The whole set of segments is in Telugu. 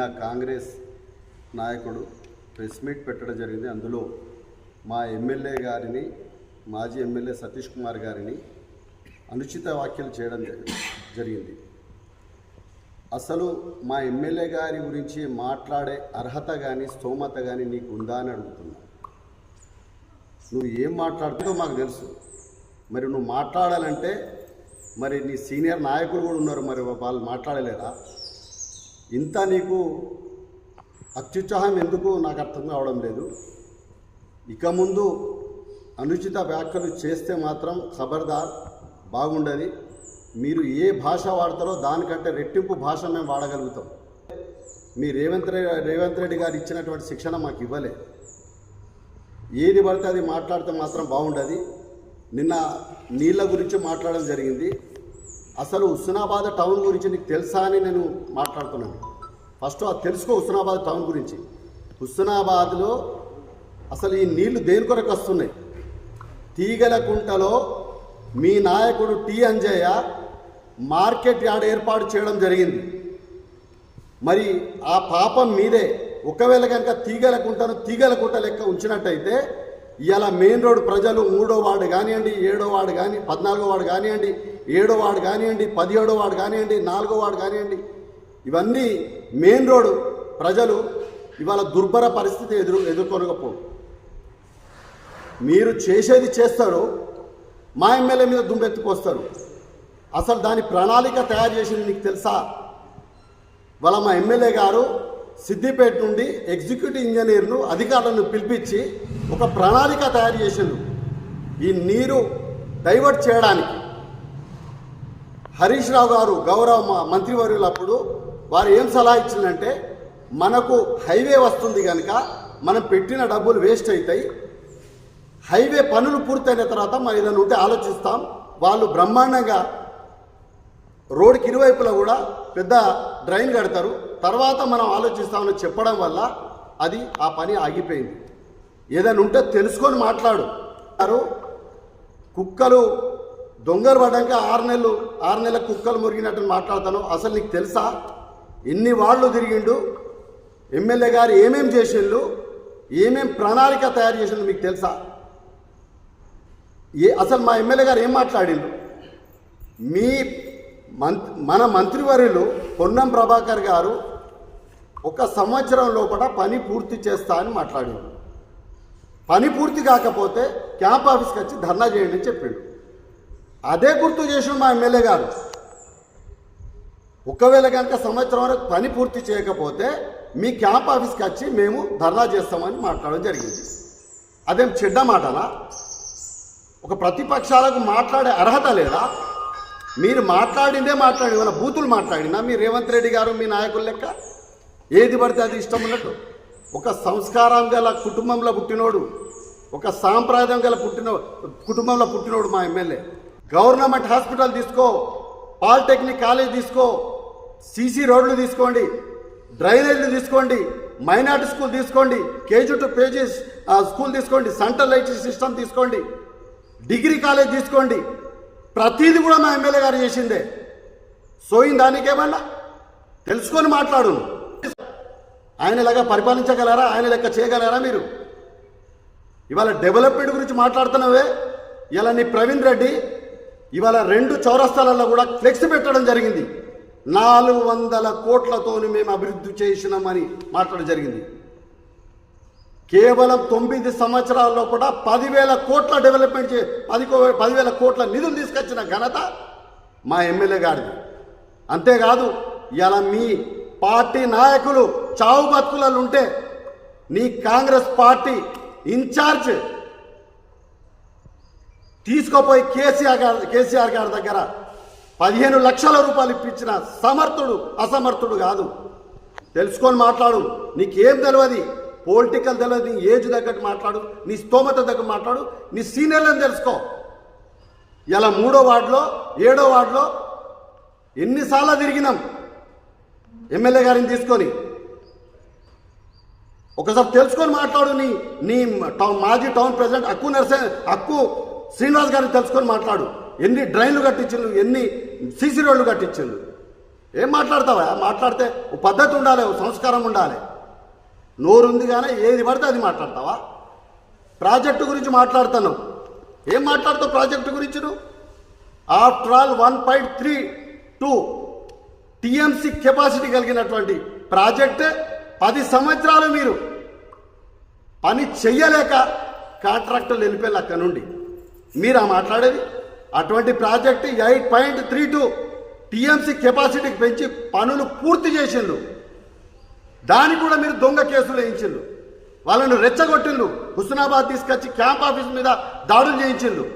నిన్న కాంగ్రెస్ నాయకుడు ప్రెస్ మీట్ పెట్టడం జరిగింది. అందులో మా ఎమ్మెల్యే గారిని మాజీ ఎమ్మెల్యే సతీష్ కుమార్ గారిని అనుచిత వ్యాఖ్యలు చేయడం జరిగింది. అసలు మా ఎమ్మెల్యే గారి గురించి మాట్లాడే అర్హత కానీ స్తోమత కానీ నీకు ఉందా అని అడుగుతున్నా. నువ్వు ఏం మాట్లాడుతుందో మాకు తెలుసు. మరి నువ్వు మాట్లాడాలంటే మరి నీ సీనియర్ నాయకులు కూడా ఉన్నారు. మరి వాళ్ళు మాట్లాడలేరా? ఇంత నీకు అత్యుత్సాహం ఎందుకు నాకు అర్థం కావడం లేదు. ఇక ముందు అనుచిత వ్యాఖ్యలు చేస్తే మాత్రం ఖబర్దార్ బాగుండది మీరు ఏ భాష వాడతారో దానికంటే రెట్టింపు భాష మేము వాడగలుగుతాం. మీ రేవంత్ రెడ్డి రేవంత్ రెడ్డి గారు ఇచ్చినటువంటి శిక్షణ మాకు ఇవ్వలే. ఏది పడితే అది మాట్లాడితే మాత్రం బాగుండదు. నిన్న నీళ్ళ గురించి మాట్లాడడం జరిగింది. అసలు హుస్నాబాద్ టౌన్ గురించి నీకు తెలుసా అని నేను మాట్లాడుతున్నాను. ఫస్ట్ అది తెలుసుకో హుస్నాబాద్ టౌన్ గురించి. హుస్నాబాద్లో అసలు ఈ నీళ్ళు దేని కొరకు వస్తున్నాయి? తీగల కుంటలో మీ నాయకుడు టి అంజయ్య మార్కెట్ యార్డ్ ఏర్పాటు చేయడం జరిగింది. మరి ఆ పాపం మీదే. ఒకవేళ కనుక తీగల కుంటను తీగల కుంట లెక్క ఉంచినట్టయితే ఇవాళ మెయిన్ రోడ్ ప్రజలు మూడో వార్డు కానివ్వండి ఏడో వార్డు కానీ పద్నాలుగో వార్డు కానివ్వండి ఏడో వార్డు కానివ్వండి పదిహేడో వార్డు కానివ్వండి నాలుగో వార్డు కానివ్వండి ఇవన్నీ మెయిన్ రోడ్ ప్రజలు ఇవాళ దుర్భర పరిస్థితి ఎదురు ఎదుర్కొనకపోవు. మీరు చేసేది చేస్తారు మా ఎమ్మెల్యే మీద దుమ్మెత్తుకొస్తారు. అసలు దాని ప్రణాళిక తయారు చేసింది నీకు తెలుసా? వాళ్ళ మా ఎమ్మెల్యే గారు సిద్దిపేట నుండి ఎగ్జిక్యూటివ్ ఇంజనీర్ను అధికారులను పిలిపించి ఒక ప్రణాళిక తయారు చేసిండు. ఈ నీరు డైవర్ట్ చేయడానికి హరీష్ రావు గారు గౌరవ మంత్రివర్యులప్పుడు వారు ఏం సలహా ఇచ్చిందంటే మనకు హైవే వస్తుంది కనుక మనం పెట్టిన డబ్బులు వేస్ట్ అవుతాయి హైవే పనులు పూర్తయిన తర్వాత మనం ఏదైనా ఉంటే ఆలోచిస్తాం. వాళ్ళు బ్రహ్మాండంగా రోడ్డుకి ఇరువైపులా కూడా పెద్ద డ్రైన్ కడతారు. తర్వాత మనం ఆలోచిస్తామని చెప్పడం వల్ల అది ఆ పని ఆగిపోయింది. ఏదైనా ఉంటే తెలుసుకొని మాట్లాడు. కుక్కలు దొంగలు పడ్డాక ఆరు నెలలు ఆరు నెలల కుక్కలు మురిగినట్టు మాట్లాడతాను అసలు నీకు తెలుసా? ఎన్ని వాళ్ళు తిరిగిండు? ఎమ్మెల్యే గారు ఏమేం చేసిండు ఏమేం ప్రణాళిక తయారు చేసిండు మీకు తెలుసా? ఏ అసలు మా ఎమ్మెల్యే గారు ఏం మాట్లాడిండు? మీ మన మంత్రివర్యులు పొన్నం ప్రభాకర్ గారు ఒక సంవత్సరం లోపల పని పూర్తి చేస్తా అని మాట్లాడాడు. పని పూర్తి కాకపోతే క్యాంప్ ఆఫీస్కి వచ్చి ధర్నా చేయండి అని చెప్పిండు. అదే గుర్తు చేసిన మా ఎమ్మెల్యే గారు. ఒకవేళ కనుక సంవత్సరం వరకు పని పూర్తి చేయకపోతే మీ క్యాంప్ ఆఫీస్కి వచ్చి మేము ధర్నా చేస్తామని మాట్లాడడం జరిగింది. అదేం చెడ్డ మాటనా ఒక ప్రతిపక్షాలకు మాట్లాడే అర్హత లేదా? మీరు మాట్లాడిందే మాట్లాడి ఇవాళ బూతులు మాట్లాడినా మీ రేవంత్ రెడ్డి గారు మీ నాయకులు లెక్క? ఏది పడితే అది ఇష్టం ఉన్నట్టు. ఒక సంస్కారం గల కుటుంబంలో పుట్టినోడు ఒక సాంప్రదాయం గల పుట్టిన కుటుంబంలో పుట్టినోడు మా ఎమ్మెల్యే. గవర్నమెంట్ హాస్పిటల్ తీసుకో పాలిటెక్నిక్ కాలేజ్ తీసుకో సీసీ రోడ్లు తీసుకోండి డ్రైనేజ్లు తీసుకోండి మైనార్టీ స్కూల్ తీసుకోండి కేజీ టు పేజీస్ స్కూల్ తీసుకోండి సెంట్రల్ లైట్ సిస్టమ్ తీసుకోండి డిగ్రీ కాలేజ్ తీసుకోండి. ప్రతిదీ కూడా మా ఎమ్మెల్యే గారు చేసిందే. సోయిన దానికేమన్నా? తెలుసుకొని మాట్లాడు ఆయన లాగా పరిపాలించగలరా? ఆయన లెక్క చేయగలరా మీరు? ఇవాళ డెవలప్మెంట్ గురించి మాట్లాడుతున్నావే? ఇలా నీ ప్రవీణ్ రెడ్డి ఇవాళ రెండు చౌరస్తాలలో కూడా ఫ్లెక్స్ పెట్టడం జరిగింది. నాలుగు వందల కోట్లతోని మేము అభివృద్ధి చేసినామని మాట్లాడడం జరిగింది. కేవలం తొమ్మిది సంవత్సరాల్లో కూడా పదివేల కోట్ల డెవలప్మెంట్ చే పది కో- పదివేల కోట్ల నిధులు తీసుకొచ్చిన ఘనత మా ఎమ్మెల్యే గారిది. అంతేకాదు ఇలా మీ పార్టీ నాయకులు చావు బతుకులలో ఉంటే నీ కాంగ్రెస్ పార్టీ ఇన్ఛార్జ్ తీసుకుపోయి కేసీఆర్ గారి కేసీఆర్ గారి దగ్గర పదిహేను లక్షల రూపాయలు ఇప్పించిన సమర్థుడు అసమర్థుడు కాదు. తెలుసుకొని మాట్లాడు. నీకేం తెలియదు పొలిటికల్ తెలియదు నీ ఏజ్ తగ్గట్టు మాట్లాడు. నీ స్తోమత దగ్గర మాట్లాడు. నీ సీనియర్లను తెలుసుకో. ఇలా మూడో వార్డులో ఏడో వార్డులో ఎన్నిసార్లు తిరిగినాం? ఎమ్మెల్యే గారిని తీసుకొని ఒకసారి తెలుసుకొని మాట్లాడు నీ నీ టౌన్ మాజీ టౌన్ ప్రెసిడెంట్ అక్కు నరసే అక్కు శ్రీనివాస్ గారిని తెలుసుకొని మాట్లాడు. ఎన్ని డ్రైన్లు కట్టించిండు ఎన్ని సీసీ రోడ్లు కట్టించిండు. ఏం మాట్లాడతావా? మాట్లాడితే ఓ పద్ధతి ఉండాలి సంస్కారం ఉండాలి. నోరు ఉంది కానీ ఏది పడితే అది మాట్లాడతావా? ప్రాజెక్టు గురించి మాట్లాడతాను ఏం మాట్లాడతావు ప్రాజెక్టు గురించి నువ్వు? After all one point three two TMC capacity కలిగినటువంటి ప్రాజెక్ట్ పది సంవత్సరాలు మీరు పని చెయ్యలేక కాంట్రాక్టర్లు వెళ్ళిపోయారు అక్కడ నుండి మీరా మాట్లాడేది? అటువంటి project eight point three two TMC కెపాసిటీకి పెంచి పనులు పూర్తి చేసిండ్రు. దానికి కూడా మీరు దొంగ కేసులు వేయించిండ్రు. వాళ్ళను రెచ్చగొట్టిండ్రు. హుస్నాబాద్ తీసుకొచ్చి క్యాంప్ ఆఫీస్ మీద దాడులు చేయించిండ్రు.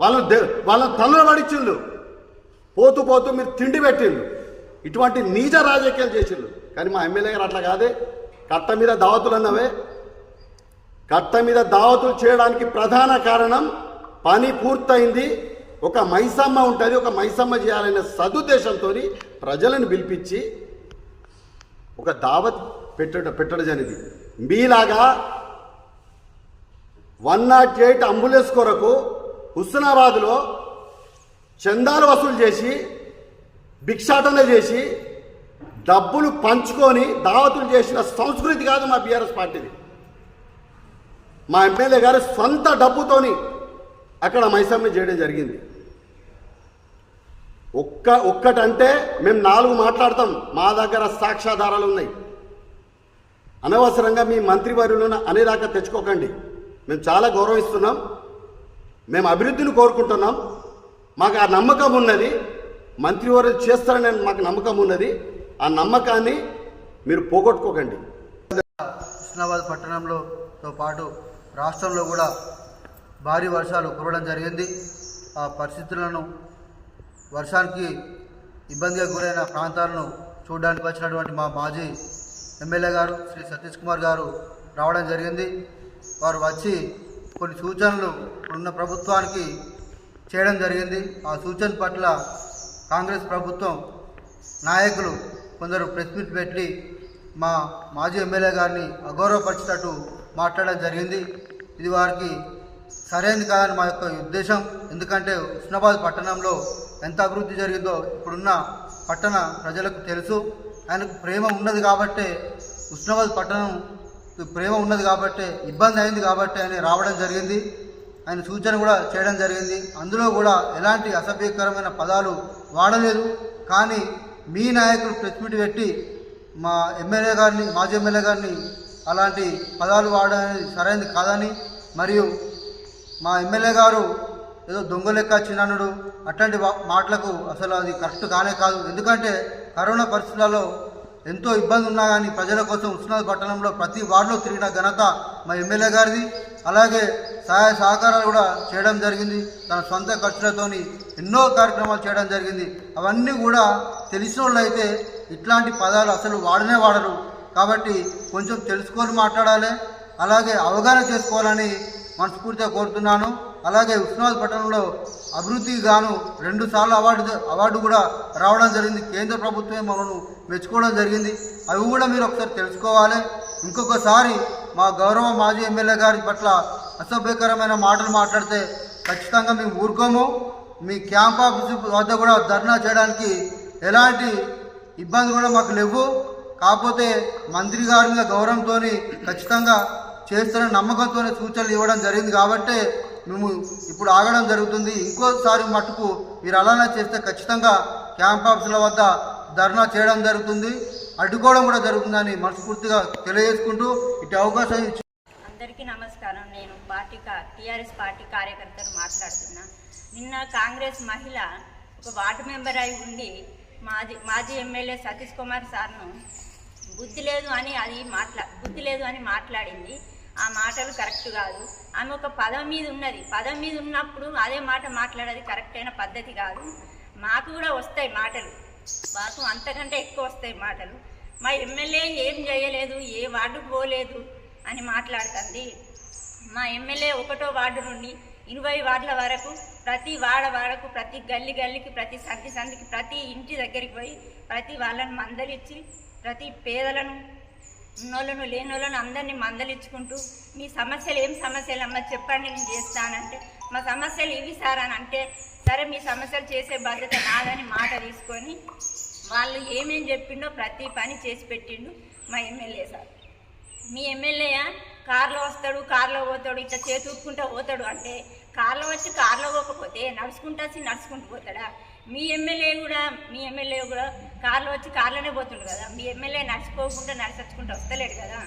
వాళ్ళని వాళ్ళను వాళ్ళని తలలో పోతూ పోతూ మీరు తిండి పెట్టిండ్రు. ఇటువంటి నీచ రాజకీయాలు చేసిండ్రు. కానీ మా ఎమ్మెల్యే గారు అట్లా కాదే. కట్ట మీద దావతులు అన్నవే. కట్ట మీద దావతులు చేయడానికి ప్రధాన కారణం పని పూర్తయింది. ఒక మైసమ్మ ఉంటుంది. ఒక మైసమ్మ చేయాలనే సదుద్దేశంతో ప్రజలను పిలిపించి ఒక దావత్ పెట్టడం పెట్టడం జరిగింది. మీలాగా వన్ నాట్ ఎయిట్ అంబులెన్స్ కొరకు హుస్నాబాద్లో చందాలు వసూలు చేసి భిక్షాటన చేసి డబ్బులు పంచుకొని దావతులు చేసిన సంస్కృతి కాదు మా బీఆర్ఎస్ పార్టీది. మా ఎమ్మెల్యే గారు సొంత డబ్బుతోని అక్కడ మైసమ్మ చేయడం జరిగింది. ఒక్క ఒక్కటంటే మేము నాలుగు మాట్లాడతాం మా దగ్గర సాక్ష్యాధారాలు ఉన్నాయి. అనవసరంగా మీ మంత్రివర్యులను అనేదాకా తెచ్చుకోకండి. మేము చాలా గౌరవిస్తున్నాం. మేము అభివృద్ధిని కోరుకుంటున్నాం. మాకు ఆ నమ్మకం ఉన్నది. మంత్రివర్యులు చేస్తారని మాకు నమ్మకం ఉన్నది. ఆ నమ్మకాన్ని మీరు పోగొట్టుకోకండి. హుస్నాబాద్ పట్టణంలోతో పాటు రాష్ట్రంలో కూడా భారీ వర్షాలు కురవడం జరిగింది. ఆ పరిస్థితులను వర్షానికి ఇబ్బందిగా గురైన ప్రాంతాలను చూడడానికి వచ్చినటువంటి మా మాజీ ఎమ్మెల్యే గారు శ్రీ సతీష్ కుమార్ గారు రావడం జరిగింది. వారు వచ్చి కొన్ని సూచనలు ఉన్న ప్రభుత్వానికి చేయడం జరిగింది. ఆ సూచన పట్ల కాంగ్రెస్ ప్రభుత్వం నాయకులు కొందరు ప్రెస్ మీట్ పెట్టి మా మాజీ ఎమ్మెల్యే గారిని అగౌరవపరిచేటట్టు మాట్లాడడం జరిగింది. ఇది వారికి సరైనది కాదని మా యొక్క ఉద్దేశం. ఎందుకంటే ఉస్నాబాద్ పట్టణంలో ఎంత అభివృద్ధి జరిగిందో ఇప్పుడున్న పట్టణ ప్రజలకు తెలుసు. ఆయనకు ప్రేమ ఉన్నది కాబట్టే ఉస్నాబాద్ పట్టణం ప్రేమ ఉన్నది కాబట్టే ఇబ్బంది అయింది కాబట్టి ఆయన రావడం జరిగింది. ఆయన సూచన కూడా చేయడం జరిగింది. అందులో కూడా ఎలాంటి అసభ్యకరమైన పదాలు వాడలేదు. కానీ మీ నాయకులు ప్రెస్ మీట్ పెట్టి మా ఎమ్మెల్యే గారిని మాజీ ఎమ్మెల్యే గారిని అలాంటి పదాలు వాడడం అనేది సరైనది కాదని మరియు మా ఎమ్మెల్యే గారు ఏదో దొంగ లెక్క చిన్ననుడు అట్లాంటి మాటలకు అసలు అది కరెక్ట్ కానే కాదు. ఎందుకంటే కరోనా పరిస్థితులలో ఎంతో ఇబ్బంది ఉన్నా కానీ ప్రజల కోసం ఉస్నాథ్ పట్టణంలో ప్రతి వార్డులో తిరిగిన ఘనత మా ఎమ్మెల్యే గారిది. అలాగే సహాయ సహకారాలు కూడా చేయడం జరిగింది. తన సొంత ఖర్చులతోని ఎన్నో కార్యక్రమాలు చేయడం జరిగింది. అవన్నీ కూడా తెలిసిన వాళ్ళు అయితే ఇట్లాంటి పదాలు అసలు వాడనే వాడరు. కాబట్టి కొంచెం తెలుసుకొని మాట్లాడాలి. అలాగే అవగాహన చేసుకోవాలని మనస్ఫూర్తిగా కోరుతున్నాను. అలాగే ఉస్మానాబాద్ పట్టణంలో అభివృద్ధికి గాను రెండు సార్లు అవార్డు అవార్డు కూడా రావడం జరిగింది. కేంద్ర ప్రభుత్వమే మమ్మల్ని మెచ్చుకోవడం జరిగింది. అవి కూడా మీరు ఒకసారి తెలుసుకోవాలి. ఇంకొకసారి మా గౌరవ మాజీ ఎమ్మెల్యే గారి పట్ల అసభ్యకరమైన మాటలు మాట్లాడితే ఖచ్చితంగా మేము ఊరుకోము. మీ క్యాంప్ ఆఫీస్ వద్ద కూడా ధర్నా చేయడానికి ఎలాంటి ఇబ్బంది కూడా మాకు లేవు. కాకపోతే మంత్రి గారి మీద గౌరవంతో ఖచ్చితంగా చేస్తున్న నమ్మకంతోనే సూచనలు ఇవ్వడం జరిగింది కాబట్టి మేము ఇప్పుడు ఆగడం జరుగుతుంది. ఇంకోసారి మటుకు మీరు అలానే చేస్తే ఖచ్చితంగా క్యాంప్ ఆఫీసుల వద్ద ధర్నా చేయడం జరుగుతుంది. అడ్డుకోవడం కూడా జరుగుతుందని మనస్ఫూర్తిగా తెలియజేసుకుంటూ ఇటు అవకాశం ఇచ్చి అందరికీ నమస్కారం. నేను పార్టీ టీఆర్ఎస్ పార్టీ కార్యకర్తను మాట్లాడుతున్నా. నిన్న కాంగ్రెస్ మహిళ ఒక వార్డు మెంబర్ అయి ఉండి మాజీ మాజీ ఎమ్మెల్యే సతీష్ కుమార్ సార్ను బుద్ధి లేదు అని అది మాట్లా బుద్ధి లేదు అని మాట్లాడింది. ఆ మాటలు కరెక్ట్ కాదు. ఆమె ఒక పదం మీద ఉన్నది. పదం మీద ఉన్నప్పుడు అదే మాట మాట్లాడేది కరెక్ట్ అయిన పద్ధతి కాదు. మాకు కూడా వస్తాయి మాటలు. మాకు అంతకంటే ఎక్కువ వస్తాయి మాటలు. మా ఎమ్మెల్యే ఏం చేయలేదు ఏ వార్డుకు పోలేదు. అని మాట్లాడుతుంది. మా ఎమ్మెల్యే ఒకటో వార్డు నుండి ఇరవై వార్డుల వరకు ప్రతి వాడ వాడకు ప్రతి గల్లి గల్లికి ప్రతి సంధి సంధికి ప్రతి ఇంటి దగ్గరికి పోయి ప్రతి వాళ్ళని మందలిచ్చి ప్రతి పేదలను ఉన్నోళ్ళను లేనోళ్ళను అందరినీ మందలిచ్చుకుంటూ మీ సమస్యలు ఏం సమస్యలు? అమ్మ చెప్పండి నేను చేస్తానంటే. మా సమస్యలు ఇవి సార్ అని అంటే సరే మీ సమస్యలు చేసే బాధ్యత నాదని మాట తీసుకొని వాళ్ళు ఏమేం చెప్పిండో ప్రతి పని చేసి పెట్టిండు మా ఎమ్మెల్యే సార్. మీ ఎమ్మెల్యే కార్లో వస్తాడు కార్లో పోతాడు ఇట్లా చేతి ఊపుకుంటా పోతాడు అంటే కార్లో వచ్చి కార్లో పోకపోతే నడుచుకుంటా వచ్చి నడుచుకుంటూ పోతాడా? మీ ఎమ్మెల్యే కూడా మీ ఎమ్మెల్యే కూడా కార్లో వచ్చి కార్లోనే పోతుండు కదా? మీ ఎమ్మెల్యే నడుచుకోకుండా నడిచచ్చుకుంటూ వస్తలేడు కదా?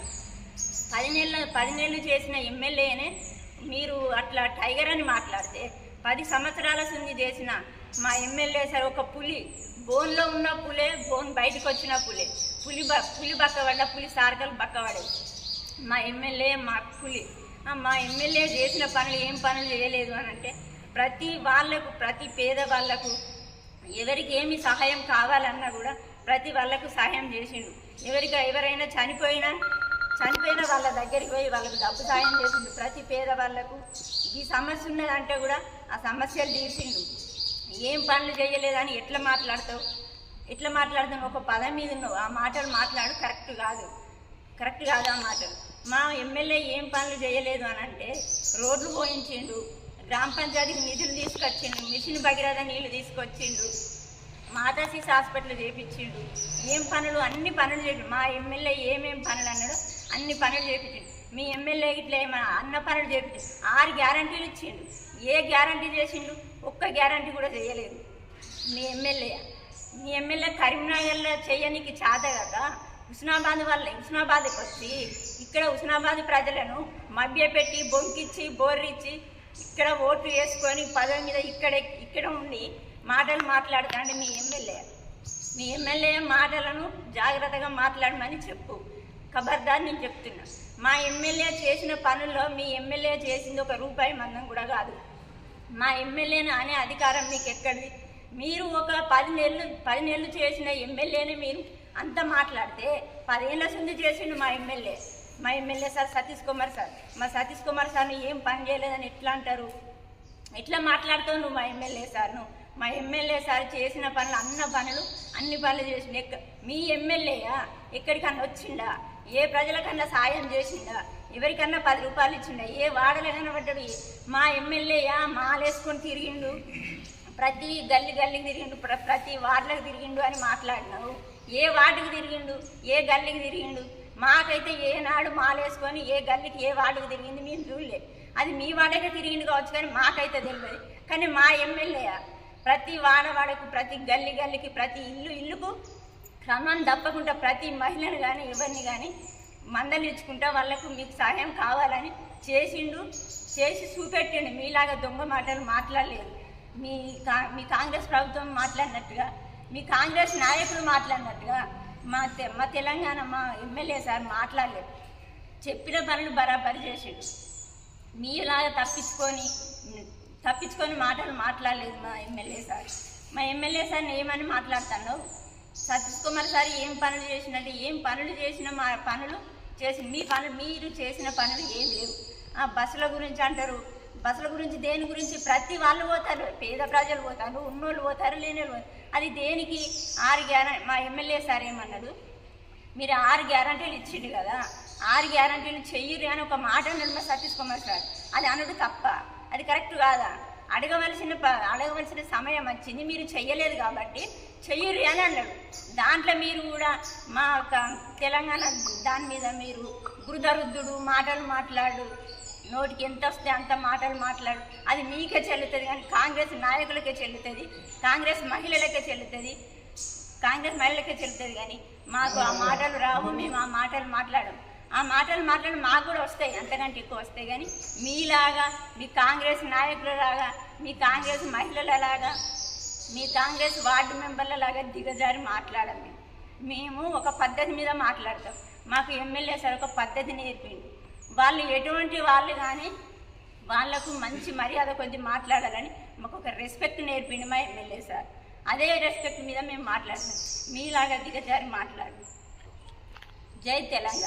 పది నెలలు పది నెలలు చేసిన ఎమ్మెల్యేనే మీరు అట్లా టైగర్ అని మాట్లాడితే పది సంవత్సరాల సుంది చేసిన మా ఎమ్మెల్యే సార్ ఒక పులి. బోన్లో ఉన్న పులే బోన్ బయటకు వచ్చిన పులే. పులి బ పులి బక్కబడ్డ పులి సారకలు బక్కబడేది మా ఎమ్మెల్యే మా పులి. మా ఎమ్మెల్యే చేసిన పనులు ఏం పనులు చేయలేదు అని అంటే ప్రతి వాళ్ళకు ప్రతి పేద వాళ్ళకు ఎవరికి ఏమి సహాయం కావాలన్నా కూడా ప్రతి వాళ్ళకు సహాయం చేసిండు. ఎవరికి ఎవరైనా చనిపోయినా చనిపోయిన వాళ్ళ దగ్గరికి పోయి వాళ్ళకు డబ్బు సాయం చేసిండు. ప్రతి పేద వాళ్ళకు ఈ సమస్య ఉన్నదంటే కూడా ఆ సమస్యలు తీర్చిండు. ఏం పనులు చేయలేదని ఎట్లా మాట్లాడతావు? ఎట్లా మాట్లాడుతాం ఒక పదం మీద ఉన్నావు ఆ మాటలు మాట్లాడు కరెక్ట్ కాదు. కరెక్ట్ కాదు ఆ మాటలు. మా ఎమ్మెల్యే ఏం పనులు చేయలేదు అని అంటే రోడ్లు పోయించిండు గ్రామ పంచాయతీకి నిధులు తీసుకొచ్చిండు మిషన్ భగీరథ నీళ్ళు తీసుకొచ్చిండు మాతాశీస్ హాస్పిటల్ చేపించిండు. ఏం పనులు? అన్ని పనులు చేయండి మా ఎమ్మెల్యే ఏమేం పనులు అన్నాడో అన్ని పనులు చేపించిండు. మీ ఎమ్మెల్యే ఇట్లా ఏమైనా అన్న పనులు చేపించిండు. ఆరు గ్యారంటీలు ఇచ్చిండు. ఏ గ్యారంటీ చేసిండు? ఒక్క గ్యారంటీ కూడా చేయలేదు. మీ ఎమ్మెల్యే మీ ఎమ్మెల్యే కరీంనగర్లో చేయనికి చాత కదా హుస్నాబాద్ వల్ల హుస్నాబాద్కి వచ్చి ఇక్కడ హుస్నాబాద్ ప్రజలను మభ్యపెట్టి బొంకిచ్చి బోర్రిచ్చి ఇక్కడ ఓట్లు వేసుకొని పదవి మీద ఇక్కడ ఇక్కడ ఉండి మాటలు మాట్లాడతాండి మీ ఎమ్మెల్యే. మీ ఎమ్మెల్యే మాటలను జాగ్రత్తగా మాట్లాడమని చెప్పు. ఖబర్దార్ నేను చెప్తున్నా. మా ఎమ్మెల్యే చేసిన పనుల్లో మీ ఎమ్మెల్యే చేసింది ఒక రూపాయి మందం కూడా కాదు. మా ఎమ్మెల్యేని అనే అధికారం మీకు ఎక్కడిది మీరు ఒక పది నెలలు పది నెలలు చేసిన ఎమ్మెల్యేని మీరు అంత మాట్లాడితే పదేళ్ళ సుంది చేసిండు మా ఎమ్మెల్యే. మా MLA sir Satish Kumar sir. మా సతీష్ కుమార్ సార్ని ఏం పని చేయలేదని ఎట్లా అంటారు? ఎట్లా మాట్లాడుతావు నువ్వు మా ఎమ్మెల్యే సార్ను? మా ఎమ్మెల్యే సార్ చేసిన పనులు అన్న పనులు అన్ని పనులు చేసిండు. ఎక్క మీ ఎమ్మెల్యేయా? ఎక్కడికన్నా వచ్చిండా? ఏ ప్రజలకన్నా సాయం చేసిండా? ఎవరికన్నా పది రూపాయలు ఇచ్చిండే. ఏ వాడలే కనబడ్డాడు. మా ఎమ్మెల్యేయా మాలేసుకొని తిరిగిండు. ప్రతి గల్లి గల్లికి తిరిగిండు. ప్ర- ప్రతి వార్డులకు తిరిగిండు అని మాట్లాడినావు. ఏ వార్డుకి తిరిగిండు? ఏ గల్లికి తిరిగిండు? మాకైతే ఏనాడు మాలేసుకొని ఏ గల్లికి ఏ వార్డుకు తిరిగింది మేము చూడలే. అది మీ వాడకే తిరిగిండు కావచ్చు కానీ మాకైతే తెలియదు కానీ మా ఎమ్మెల్యే ప్రతి వాడవాడకు ప్రతి గల్లి గల్లికి ప్రతి ఇల్లు ఇల్లుకు క్రమం తప్పకుండా ప్రతి మహిళను కానీ ఎవరిని కానీ మందలించుకుంటా వాళ్ళకు మీకు సహాయం కావాలని చేసిండు చేసి చూపెట్టిండు. మీలాగా దొంగ మాటలు మాట్లాడలేదు. మీ కా మీ కాంగ్రెస్ ప్రభుత్వం మాట్లాడినట్టుగా మీ కాంగ్రెస్ నాయకులు మాట్లాడినట్టుగా మా తె మా తెలంగాణ మా ఎమ్మెల్యే సార్ మాట్లాడలేదు. చెప్పిన పనులు బరాబరి చేసిండు. మీలాగా తప్పించుకొని తప్పించుకొని మాటలు మాట్లాడలేదు మా ఎమ్మెల్యే సార్. మా ఎమ్మెల్యే సార్ని ఏమని మాట్లాడుతున్నావు సతీష్ కుమార్ సార్ ఏం పనులు చేసినట్టు ఏం పనులు చేసిన మా పనులు చేసి మీ పనులు మీరు చేసిన పనులు ఏం లేవు. ఆ బస్సుల గురించి అంటారు. బస్సుల గురించి దేని గురించి? ప్రతి వాళ్ళు పోతారు. పేద ప్రజలు పోతారు ఉన్నోళ్ళు పోతారు లేని వాళ్ళు అది దేనికి? ఆరు గ్యార మా ఎమ్మెల్యే సార్ ఏమన్నాడు? మీరు ఆరు గ్యారంటీలు ఇచ్చిండు కదా ఆరు గ్యారంటీలు చెయ్యరు అని ఒక మాట అన్నాడు మా సతీష్ కుమార్ సార్. అది అనడు తప్ప అది కరెక్ట్ కాదా? అడగవలసిన ప- అడగవలసిన సమయం వచ్చింది మీరు చెయ్యలేదు కాబట్టి చెయ్యరు అని అన్నాడు. దాంట్లో మీరు కూడా మా యొక్క తెలంగాణ దాని మీద మీరు గురుదరుద్ధుడు మాటలు మాట్లాడు నోటికి ఎంత వస్తే అంత మాటలు మాట్లాడు. అది మీకే చెల్లుతుంది కానీ కాంగ్రెస్ నాయకులకే చెల్లుతుంది కాంగ్రెస్ మహిళలకే చెల్లుతుంది కాంగ్రెస్ మహిళలకే చెల్లుతుంది కానీ మాకు ఆ మాటలు రావు మేము ఆ మాటలు మాట్లాడము. ఆ మాటలు మాట్లాడి మాకు కూడా వస్తాయి అంతకంటే ఎక్కువ వస్తాయి కానీ మీలాగా మీ కాంగ్రెస్ నాయకులలాగా మీ కాంగ్రెస్ మహిళలలాగా మీ కాంగ్రెస్ వార్డు మెంబర్లలాగా దిగజారి మాట్లాడం మేము. మేము ఒక పద్ధతి మీద మాట్లాడతాం. మాకు ఎమ్మెల్యే సార్ ఒక పద్ధతి నేర్పిండు. వాళ్ళు ఎటువంటి వాళ్ళు కానీ వాళ్ళకు మంచి మర్యాద కొద్ది మాట్లాడాలని మాకు ఒక రెస్పెక్ట్ నేర్పిండి మా ఎమ్మెల్యే సార్. అదే రెస్పెక్ట్ మీద మేము మాట్లాడతాం మీలాగా దిగజారి మాట్లాడు. జై తెలంగాణ.